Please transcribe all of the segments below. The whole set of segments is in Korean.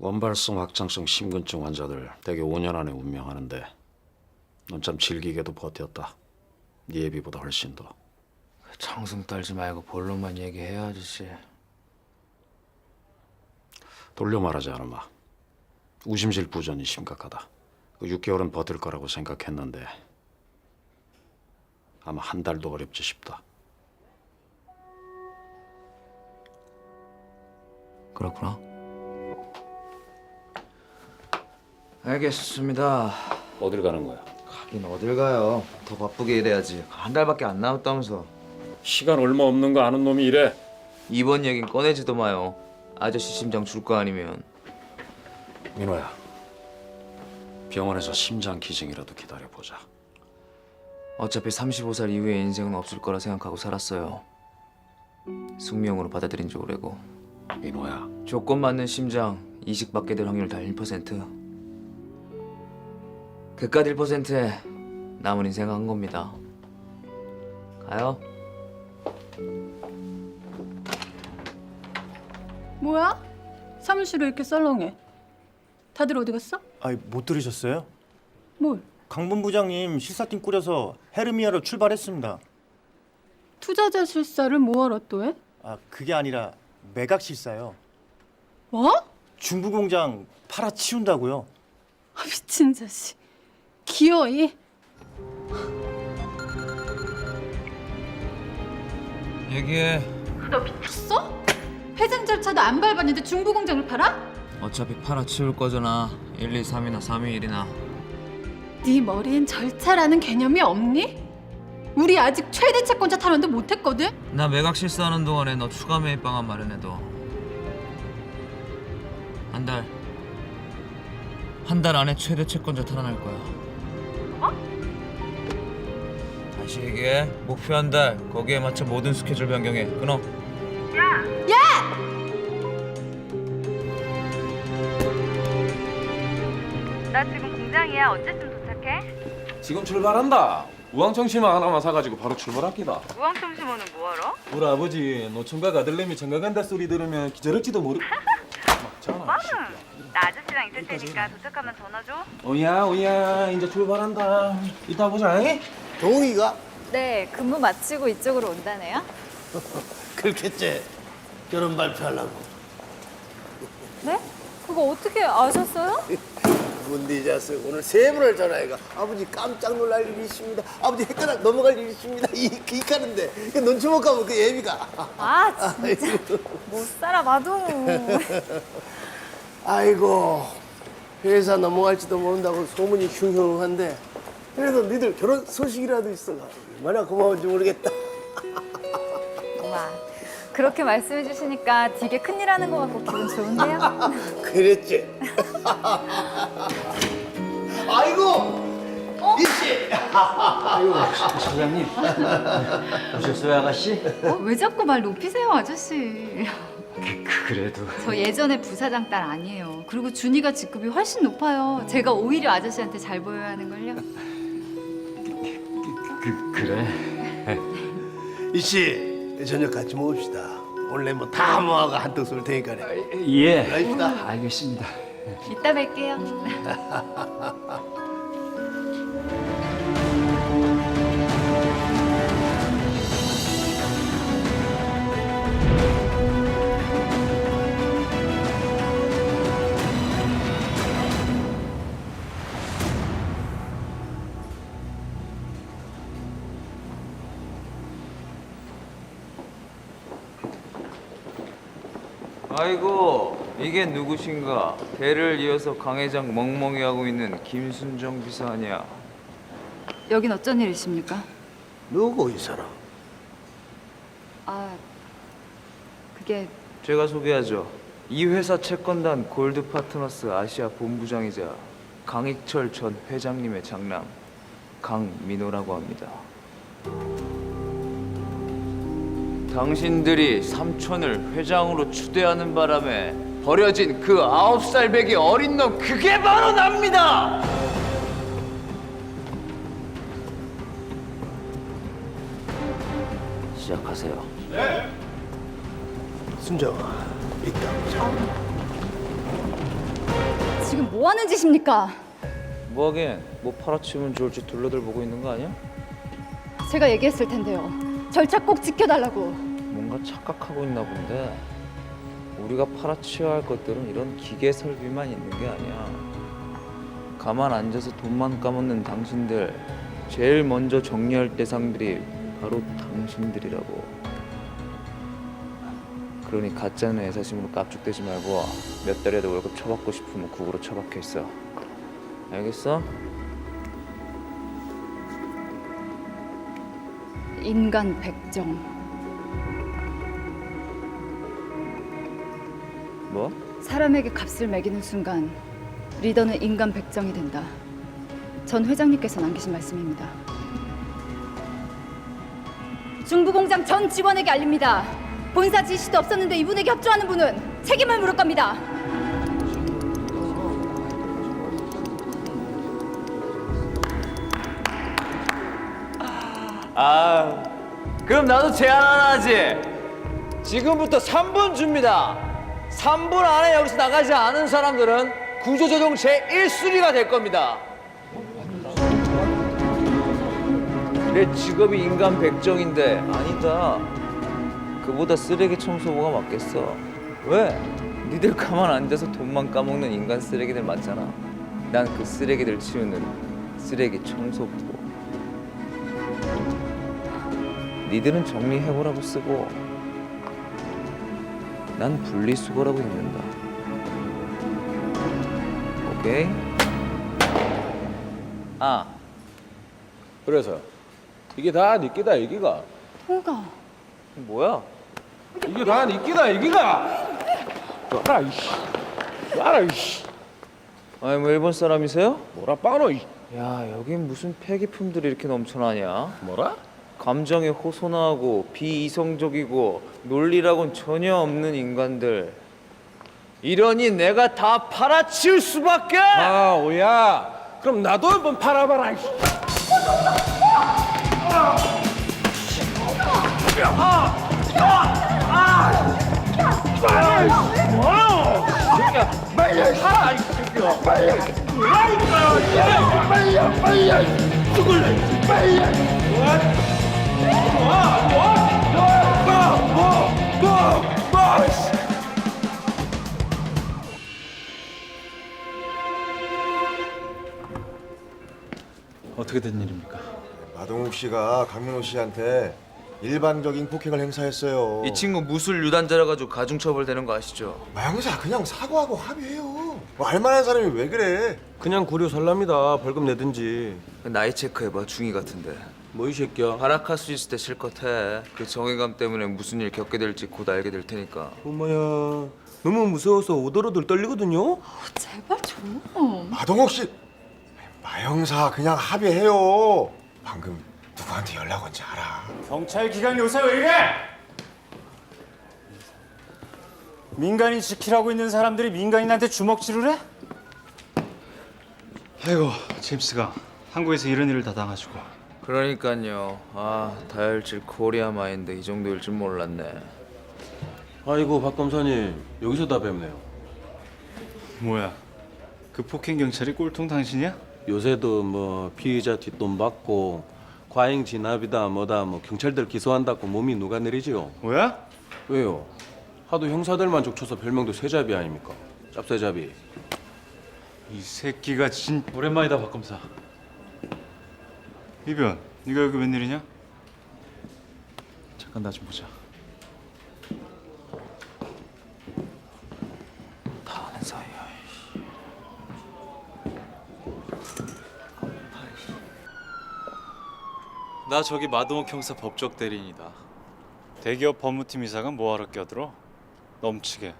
원발성 확장성 심근증 환자들 대개 5년 안에 운명하는데 넌 참 질기게도 버텼다. 네 예비보다 훨씬 더. 청승 떨지 말고 본론만 얘기해 아저씨. 돌려 말하지 않으마. 우심실 부전이 심각하다. 그 6개월은 버틸 거라고 생각했는데 아마 한 달도 어렵지 싶다. 그렇구나. 알겠습니다. 어딜 가는 거야? 가긴 어딜 가요. 더 바쁘게 일해야지. 한 달밖에 안 남았다면서. 시간 얼마 없는 거 아는 놈이 이래. 이번 얘긴 꺼내지도 마요. 아저씨 심장 줄 거 아니면. 민호야. 병원에서 심장 기증이라도 기다려 보자. 어차피 35살 이후의 인생은 없을 거라 생각하고 살았어요. 숙명으로 받아들인 지 오래고. 민호야. 조건 맞는 심장 이식 받게 될 확률 다 1%. 그깟 1%에 남은 인생 한 겁니다. 가요. 뭐야? 사무실을 이렇게 썰렁해. 다들 어디 갔어? 아니 못 들으셨어요? 뭘? 강본 부장님 실사팀 꾸려서 헤르미아로 출발했습니다. 투자자 실사를 뭐하러 또 해? 아 그게 아니라 매각 실사요. 뭐? 중부 공장 팔아 치운다고요. 아, 미친 자식. 기어이? 얘기해. 너 미쳤어? 회장 절차도 안 밟았는데 중부 공장을 팔아? 어차피 팔아 치울 거잖아. 1, 2, 3이나 3위 1이나. 네 머리엔 절차라는 개념이 없니? 우리 아직 최대 채권자 탈환도 못했거든? 나 매각 실수하는 동안에 너 추가 매입 방안 마련해둬. 한 달. 한 달 안에 최대 채권자 탈환할 거야. 다시 얘기해. 목표 한 달. 거기에 맞춰 모든 스케줄 변경해. 끊어. 나 지금 공장이야. 언제쯤 도착해? 지금 출발한다. 우왕청심화 하나만 사가지고 바로 출발합니다. 우왕청심원은 뭐하러? 우리 아버지 노총각 아들내미 장가간다 소리 들으면 기절할지도 모르. 막잖아. 응. 나 아저씨랑 있을 테니까 도착하면 전화 줘. 오야 오야 이제 출발한다. 이따 보자. 잉? 동욱이가 네, 근무 마치고 이쪽으로 온다네요. 그렇겠지. 결혼 발표하려고. 네? 그거 어떻게 아셨어요? 이 자식 오늘 세 번을 전화해가. 아버지 깜짝 놀랄 일이 있습니다. 아버지 헷갈려 넘어갈 일이 있습니다. 이, 이 가는데. 그 눈치 못 가면 그 예비가. 아, 진짜. 못 살아 봐도. 아이고. 회사 넘어갈지도 모른다고 소문이 흉흉한데. 그래도 니들 결혼 소식이라도 있어가 얼마나 고마운지 모르겠다 와, 그렇게 말씀해 주시니까 되게 큰일 하는 것 같고 기분 좋은데요? 그랬지 아이고 이씨 어, 왜 자꾸 말 높이세요, 아저씨? 그래도. 저 예전에 부사장 딸 아니에요. 그리고 준이가 직급이 훨씬 높아요. 제가 오히려 아저씨한테 잘 보여야 하는 걸요. 그 그래. 이씨 저녁 같이 먹읍시다 원래 뭐 다 모아가 한턱 쏠 테니까 예. 알겠다 알겠습니다. 이따 뵐게요. 아이고 이게 누구신가? 대를 이어서 강 회장 멍멍이 하고 있는 김순정 비서 아니야? 여긴 어쩐 일이십니까? 누구 이 사람 아, 그게 제가 소개하죠. 이 회사 채권단 골드 파트너스 아시아 본부장이자 강익철 전 회장님의 장남 강민호라고 합니다. 당신들이 삼촌을 회장으로 추대하는 바람에 버려진 그 아홉 살 배기 어린 놈 그게 바로 납니다. 시작하세요. 순정아 이따 보자 지금 뭐 하는 짓입니까? 뭐하긴 뭐 팔아치우면 좋을지 둘러들 보고 있는 거 아니야? 제가 얘기했을 텐데요. 절차 꼭 지켜달라고. 뭔가 착각하고 있나 본데 우리가 팔아치워야 할 것들은 이런 기계 설비만 있는 게 아니야 가만 앉아서 돈만 까먹는 당신들 제일 먼저 정리할 대상들이 바로 당신들이라고 그러니 가짜는 애사심으로 깝죽대지 말고 몇 달이라도 월급 처받고 싶으면 국으로 처박혀 있어 알겠어? 인간 백정. 뭐? 사람에게 값을 매기는 순간 리더는 인간 백정이 된다. 전 회장님께서 남기신 말씀입니다. 중부공장 전 직원에게 알립니다. 본사 지시도 없었는데 이분에게 협조하는 분은 책임을 물을 겁니다. 아, 그럼 나도 제안 하나 하지. 지금부터 3분 줍니다. 3분 안에 여기서 나가지 않은 사람들은 구조조정 제1순위가 될 겁니다. 내 직업이 인간 백정인데 아니다. 그보다 쓰레기 청소부가 맞겠어. 왜? 니들 가만 앉아서 돈만 까먹는 인간 쓰레기들 많잖아. 난 그 쓰레기들 치우는 쓰레기 청소부 니들은 정리해보라고 쓰고 난 분리수거라고 읽는다 오케이? 아 그래서 이게 다 니끼다 얘기가. 통과. 뭐야? 이게 다 니끼다 얘기가. 알아 이씨. 알아 이씨. 아니 뭐 일본 사람이세요? 뭐라 빠노 이. 야 여긴 무슨 폐기품들이 이렇게 넘쳐나냐? 뭐라? 감정에 호소나하고 비이성적이고 논리라곤 전혀 없는 인간들 이러니 내가 다 팔아치울 수밖에 아 오야. 그럼 나도 한번 팔아봐라. 이씨. 어떻게 된 일입니까? 마동욱 씨가 강민호 씨한테 일반적인 폭행을 행사했어요. 이 친구 무술 유단자라 가지고 가중 처벌 되는 거 아시죠? 마영사 그냥 사과하고 합의해요. 뭐 알만한 사람이 왜 그래? 그냥 구려 살랍니다. 벌금 내든지. 나이 체크해봐 중이 같은데 뭐 이 새끼야. 발악할 수 있을 때 실컷 해 그 정의감 때문에 무슨 일 겪게 될지 곧 알게 될 테니까 엄마야. 너무 무서워서 오돌오돌 떨리거든요. 제발 좀. 마동욱 씨, 마영사 그냥 합의해요. 방금 누구한테 연락 온지 알아? 경찰 기관 요새 왜 이래? 민간인 지키라고 있는 사람들이 민간인한테 주먹질을 해? 아이고 제임스가 한국에서 이런 일을 다 당하시고 그러니까요 아 다혈질 코리아 마인드 이 정도일 줄 몰랐네 아이고 박 검사님 여기서 다 뵙네요. 뭐야 그 폭행 경찰이 꼴통 당신이야? 요새도 뭐 피의자 뒷돈 받고 과잉 진압이다 뭐다 뭐 경찰들 기소한다고 몸이 누가 내리지요? 뭐야? 왜요? 하도 형사들만 족쳐서 별명도 쇠잡이 아닙니까? 짭쇠잡이. 이 새끼가 진 오랜만이다 박 검사 이변 네가 여기 웬일이냐? 잠깐 나 좀 보자 다 아는 사이야 나 저기 마동욱 형사 법적 대리인이다 대기업 법무팀 이사가 뭐하러 껴들어? 넘치게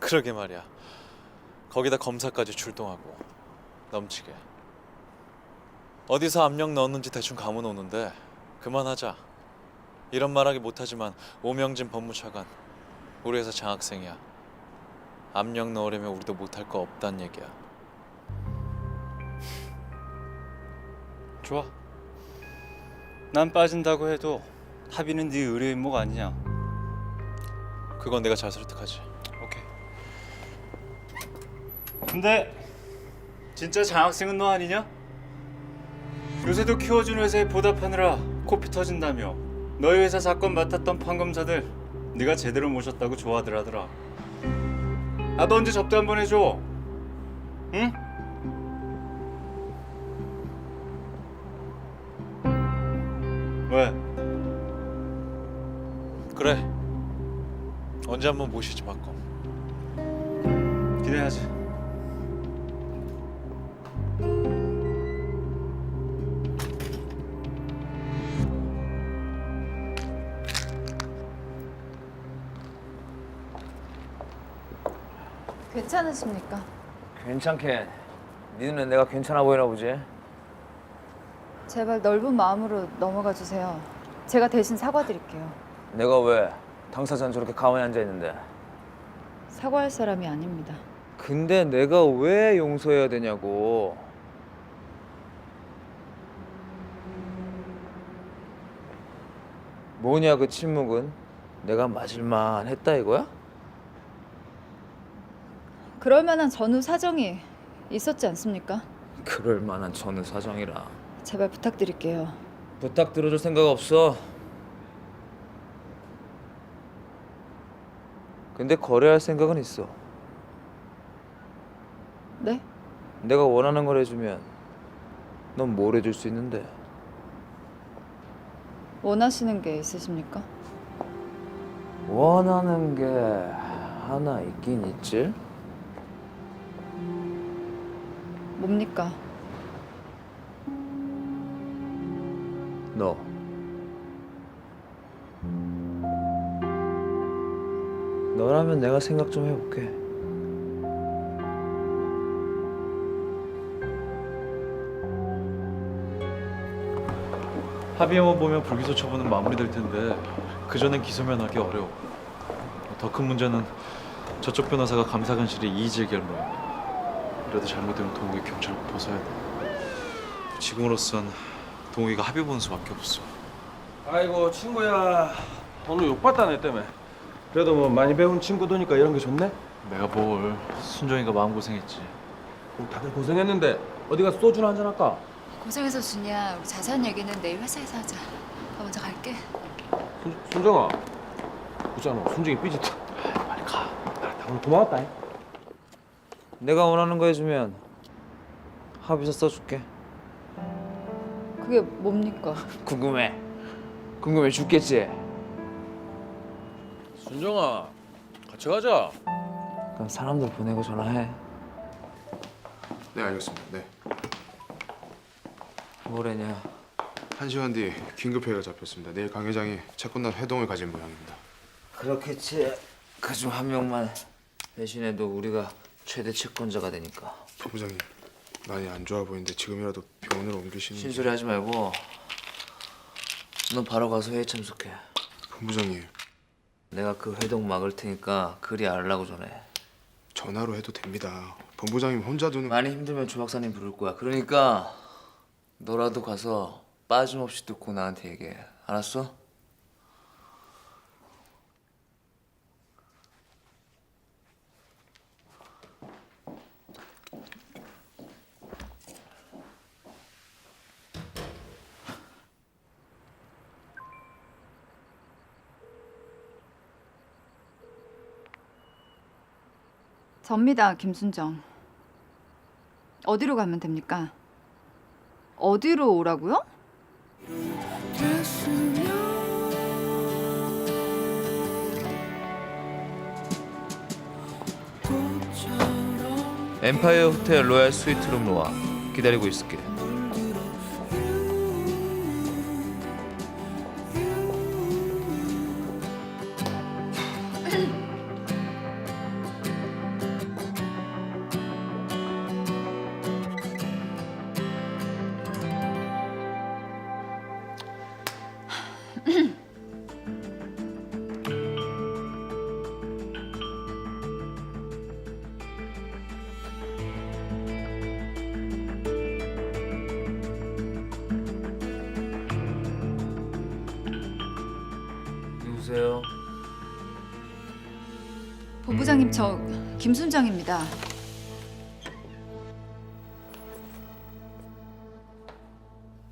그러게 말이야. 거기다 검사까지 출동하고 넘치게. 어디서 압력 넣었는지 대충 감은 오는데 그만하자. 이런 말하기 못하지만 오명진 법무차관 우리 회사 장학생이야. 압력 넣으려면 우리도 못할 거 없단 얘기야. 좋아 난 빠진다고 해도 합의는 네 의뢰 임무가 아니냐 그건 내가 잘 설득하지. 오케이 근데 진짜 장학생은 너 아니냐? 요새도 키워준 회사에 보답하느라 코피 터진다며 너희 회사 사건 맡았던 판검사들 네가 제대로 모셨다고 좋아들 하더라 나도 언제 접대 한번 해줘 응? 왜? 그래. 언제 한번 모시지 맞고. 기대하지 괜찮으십니까? 괜찮게. 네 눈엔 내가 괜찮아 보이나 보지? 제발 넓은 마음으로 넘어가 주세요. 제가 대신 사과드릴게요. 내가 왜 당사자는 저렇게 가만히 앉아 있는데? 사과할 사람이 아닙니다. 근데 내가 왜 용서해야 되냐고. 뭐냐 그 침묵은? 내가 맞을만 했다 이거야? 그럴 만한 전후 사정이 있었지 않습니까? 그럴 만한 전후 사정이라. 제발 부탁드릴게요. 부탁 들어줄 생각 없어. 근데 거래할 생각은 있어. 네? 내가 원하는 걸 해주면 넌 뭘 해줄 수 있는데? 원하시는 게 있으십니까? 원하는 게 하나 있긴 있지. 뭡니까? 너. 너라면 내가 생각 좀 해볼게. 합의해만 보면 불기소 처분은 마무리될 텐데 그 전엔 기소면 하기 어려워. 더 큰 문제는 저쪽 변호사가 감사관실에 이의제기할 모양이야. 이라도 잘못되면 동욱이 경찰 벗어야 돼. 지금으로선 동욱이가 합의 보는 수밖에 없어. 아이고 친구야 오늘 욕받다 내 때문에 그래도 뭐 많이 배운 친구도니까 이런 게 좋네 내가 뭘 순정이가 마음 고생했지. 그럼 다들 고생했는데 어디 가서 소주나 한잔 할까? 고생해서 주냐. 우리 자세한 얘기는 내일 회사에서 하자. 나 먼저 갈게. 순, 순정아 웃잖아 순정이 삐졌다 빨리 가 알았다 오늘 고마웠다 잉. 내가 원하는 거 해주면 합의서 써줄게. 그게 뭡니까? 궁금해. 궁금해 죽겠지. 순정아 같이 가자 그럼 사람들 보내고 전화해. 네 알겠습니다. 네. 뭐래냐? 한 시간 뒤 긴급 회의가 잡혔습니다. 내일 강 회장이 채권단 회동을 가진 모양입니다. 그렇겠지. 그중 한 명만 대신해도 우리가 최대 채권자가 되니까. 본부장님 많이 안 좋아 보이는데 지금이라도 병원으로 옮기시는 게- 신소리 하지 말고 넌 바로 가서 회의 참석해. 본부장님 내가 그 회동 막을 테니까 그리 알라고 전해. 전화로 해도 됩니다. 본부장님 혼자 두는 많이 힘들면 조 박사님 부를 거야. 그러니까 너라도 가서 빠짐없이 듣고 나한테 얘기해. 알았어? 접니다, 김순정. 어디로 가면 됩니까? 어디로 오라고요? 엠파이어 호텔 로얄 스위트룸으로 와. 기다리고 있을게. 본부장님 저 음. 김순정입니다.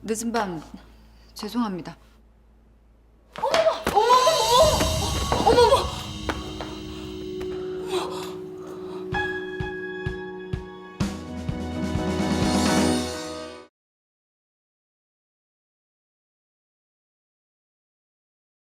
늦은 밤 죄송합니다.